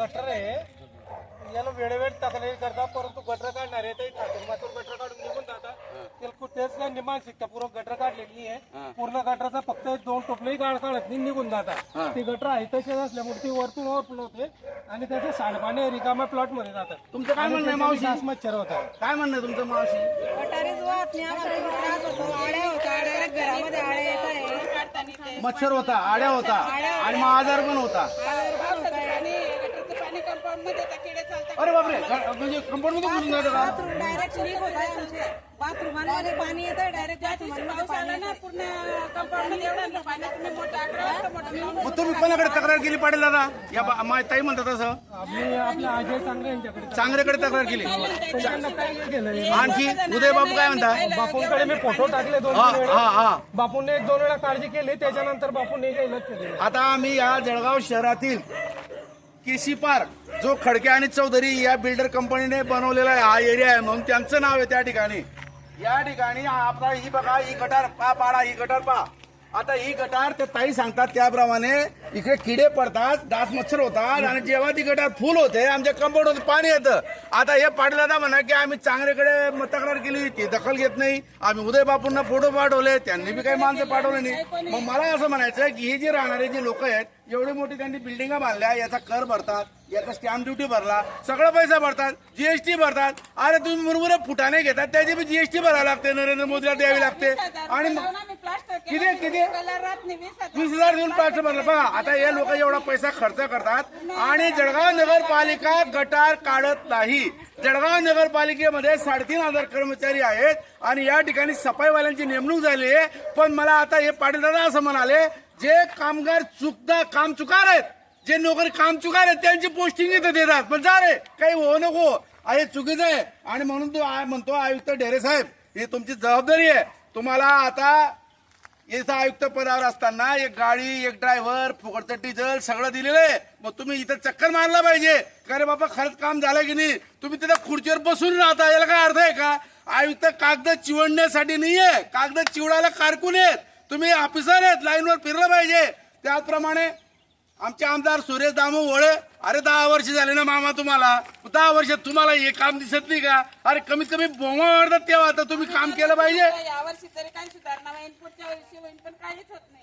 Gutter आहे. याला वेळोवेळ तक्रारी करता परंतु गटर काढणार आहे ते ठाकूर मातूर गटर काढून निघून जातात. त्याला कुठेच नाही निमान शिकता पूर्ण गटर काढलेली आहे. पूर्ण गटरचा फक्त एक दोन टोपलेही काढ काढत नाही निघून जातात. ती गटर आहे तसेच असल्यामुळे ती वरतून ओव्हरफ्लो होते आणि त्याचे सांडपाणी रिकाम्या प्लॉटमध्ये जातात. तुमचं काय म्हणणं आहे मावशी? मच्छर होतात. काय म्हणणं आहे तुमचं मावशी? गटारीच वाहत नाही आम्हाला खूप त्रास होतो आड्या होता डायरेक्ट घरामध्ये आड्या येत आहे. मच्छर होता आड्या होता. आणि मग आजार पण होता. कंपाऊंडमध्ये आता किडे चालतात. अरे बापरे घ- म्हणजे कंपाऊंडमध्ये घुसून जातं का बाथरूम डायरेक्ट लीक होत आहे आमचे. बाथरूमांमध्ये पाणी येतं डायरेक्ट बाथरूमांमध्ये पाणी येतं. पूर्ण कंपाऊंडमध्ये एवढं पाणी. तुम्ही मोठं अकरा वाजता मोठं मग तुम्ही कोणाकडे तक्रार केली पाटील दादा? या बा- मा- ताई म्हणतात तसं. आम्ही आपल्या अजय चांगले यांच्याकडे चांगल्याकडे तक्रार केली. त्यांना काय नाही केलं आणखी उदय बाबू काय म्हणता बापूंकडे मी फोटो टाकले दोन हा तीन वेळा. हा हा. बापूंनी एक दोन वेळा काळजी केली त्याच्यानंतर बापूंनी काही लक्ष दिलं आता आम्ही या जळगाव शहरातील केसी पार्क जो खडके आणि चौधरी या बिल्डर कंपनीने बनवलेला आहे हा एरिया आहे म्हणून त्यांचं नाव आहे त्या ठिकाणी. या ठिकाणी आपला ही बघा ही गटार पा पाडा ही गटार पा. आता ही गटार ते ताई सांगतात त्याप्रमाणे इकडे किडे पडतात डास मच्छर होतात आणि जेव्हा ती गटार फुल होते आमच्या कंपाऊंडमध्ये पाणी येतं. आता हे पाटील म्हणा की आम्ही चांगल्याकडे तक्रार केली ती दखल घेत नाही. आम्ही उदय बापूंना फोटो पाठवले त्यांनी बी काही माणसं पाठवले नाही मग मला असं म्हणायचं की हे जे राहणारे जे लोक आहेत एवढे मोठे त्यांनी बिल्डिंगा बांधल्या याचा कर भरतात. याचा स्टॅम्प ड्युटी भरला सगळं पैसा भरतात जीएसटी भरतात. अरे तुम्ही मुरमुरे फुटाने घेतात त्याची बी जीएसटी भरावी लागते नरेंद्र मोदीला द्यावी लागते. आणि किती किती? वीस हजार. देऊन प्लास्टर भरलं. बघा आता हे लोक एवढा पैसा खर्च करतात. आणि जळगाव नगरपालिका गटार काढत नाही. जळगाव नगरपालिकेमध्ये साडेतीन हजार कर्मचारी आहेत आणि या ठिकाणी सफाईवाल्यांची नेमणूक झाली आहे. पण मला आता हे पाटील दादा असं म्हणाले जे कामगार चुकता काम चुकार आहेत. जे नोकरी काम चुकार आहेत त्यांची पोस्टिंग इथं देतात. पण जा रे काही हो नको. अरे चुकीचं आहे. आणि म्हणून तो आ- म्हणतो आयुक्त ढेरे साहेब ही तुमची जबाबदारी आहे. तुम्हाला आता इथं आयुक्त पदावर असताना एक गाडी एक ड्रायव्हर फुकटचं डिझेल सगळं दिलेलं आहे. मग तुम्ही इथं चक्कर मारला पाहिजे. का रे बाबा खरंच काम झालं की नाही? तुम्ही तिथं खुर्चीवर बसून राहता. याला काय अर्थ आहे का? आयुक्त कागद चिवडण्यासाठी नाहीये. कागद चिवडायला कारकून आहेत. तुम्ही ऑफिसर आहेत. लाईनवर फिरलं पाहिजे. त्याचप्रमाणे आमचे आमदार सुरेश दामू वळे अरे दहा वर्ष झाले ना मामा तुम्हाला. दहा वर्ष तुम्हाला हे काम दिसत नाही का? अरे कमीत कमी बोमा वाढतात तेव्हा. आता तुम्ही काम केलं पाहिजे.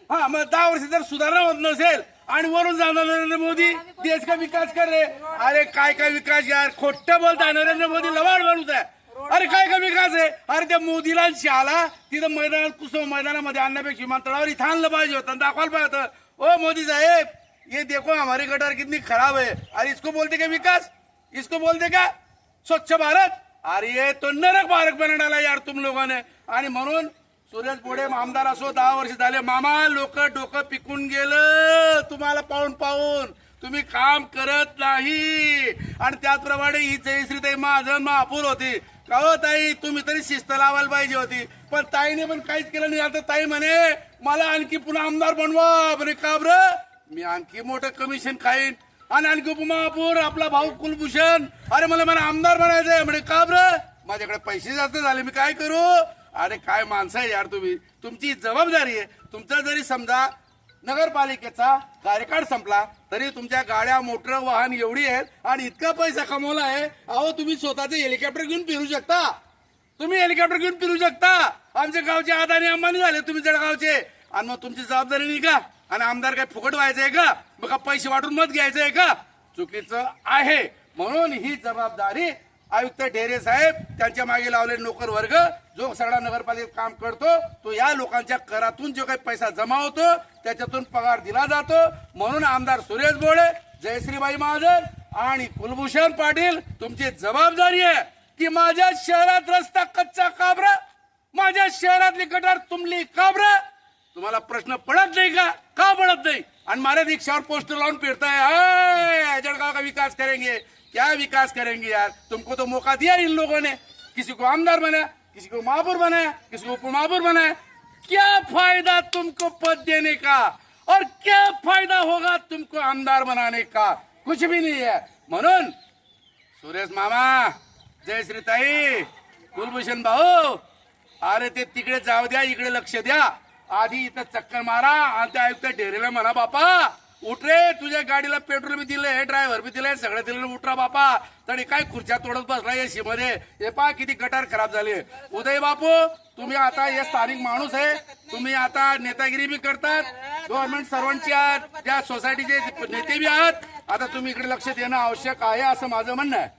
हा मग दहा वर्ष जर सुधारणा होत नसेल आणि वरून जाणार नरेंद्र मोदी देश का विकास कर रे? अरे काय काय विकास यार? खोट्ट बोलताय नरेंद्र मोदी लवाड माणूस आहे. अरे काय काय विकास आहे? अरे त्या मोदीला शहाला तिथं मैदानात कुसुम मैदानामध्ये आणण्यापेक्षा विमानतळावर इथं आणलं पाहिजे होतं दाखवायला पाहिजे होतं. ओ मोदी साहेब ये देखो हमारी गटर कितनी खराब है। अरे इसको बोलते क्या विकास? इसको बोलते क्या? स्वच्छ भारत? अरे ये तो नरक भारत बना डाला यार तुम लोगों ने। आणि म्हणून सुरेश बोडे आमदार असो दहा वर्ष झाले मामा लोक डोकं पिकून गेलं. तुम्हाला पाहून पाहून. तुम्ही काम करत नाही. आणि त्याचप्रमाणे ही जयश्रीताई माझं महापूर होती. का हो ताई? तुम्ही तरी शिस्त लावायला पाहिजे होती. पण ताईने पण काहीच केलं नाही. आता ताई म्हणे मला आणखी पुन्हा आमदार बनवा. म्हणे का बरं? मी आणखी मोठं कमिशन खाईन. आणि आणखी उपमहापूर आपला भाऊ कुलभूषण. अरे मला मला आमदार बनायचंय म्हणे का बरं? माझ्याकडे पैसे जास्त झाले. मी काय करू? अरे काय माणसं आहे यार तुम्ही. तुमची जबाबदारी आहे. तुमचा जरी समजा नगरपालिकेचा कार्यकाळ संपला तरी तुमच्या गाड्या मोटर वाहन एवढी आहेत आणि इतका पैसा कमवला आहे. अहो तुम्ही स्वतःचे हेलिकॉप्टर घेऊन फिरू शकता. तुम्ही हेलिकॉप्टर घेऊन फिरू शकता. आमच्या गावचे आदानी अंबानी झाले तुम्ही जळगावचे. आणि मग तुमची जबाबदारी नाही का आणि आमदार काय फुकट व्हायचंय का? मग पैसे वाटून मत घ्यायचंय का? चुकीचं आहे. म्हणून ही जबाबदारी आयुक्त ढेरे साहेब त्यांच्या मागे लावलेले नोकर वर्ग. जो सगळा नगरपालिकेत काम करतो तो या लोकांच्या करातून जो काही पैसा जमा होतो त्याच्यातून पगार दिला जातो. म्हणून आमदार सुरेश बोळे जयश्रीबाई महाजन आणि कुलभूषण पाटील तुमची जबाबदारी आहे की माझ्या शहरात रस्ता कच्चा काबरा माझ्या शहरातली गटार तुंबली काबरा तुम्हाला प्रश्न पडत नाही का? का पडत नाही? आणि माझ्या रिक्षावर पोस्टर लावून फिरताय. "अय, जळगाव का विकास करेंगे? क्या विकास करेंगे यार? तुमको तो मौका दिया इन लोगों ने. किसी को आमदार बनाया किसी को महापौर बनाया किसी को उपमहापुर बनाया. क्या फायदा तुमको पद देने का? और क्या फायदा होगा तुमको आमदार बनाने का? कुछ भी नहीं है। म्हणून सुरेश मामा जय श्रीताई कुलभूषण भाऊ अरे ते तिकडे जाऊ द्या इकडे लक्ष द्या. आधी इथं चक्कर मारा आणि त्या आयुक्त ढेरेला म्हणा बापा उठ रे तुझ्या गाडीला पेट्रोल बी दिलंय ड्रायव्हर बी दिलंय सगळं दिलं उठरा बापा. तरी काय खुर्च्या तोडत बसला एसी मध्ये हे पहा किती गटार खराब झाले. उदय बापू तुम्ही आता हे स्थानिक माणूस आहे तुम्ही आता नेतागिरी बी करतात गव्हर्नमेंट सर्वांची आहात त्या सोसायटीचे नेते बी आहात. आता तुम्ही इकडे लक्ष देणं आवश्यक आहे असं माझं म्हणणं आहे?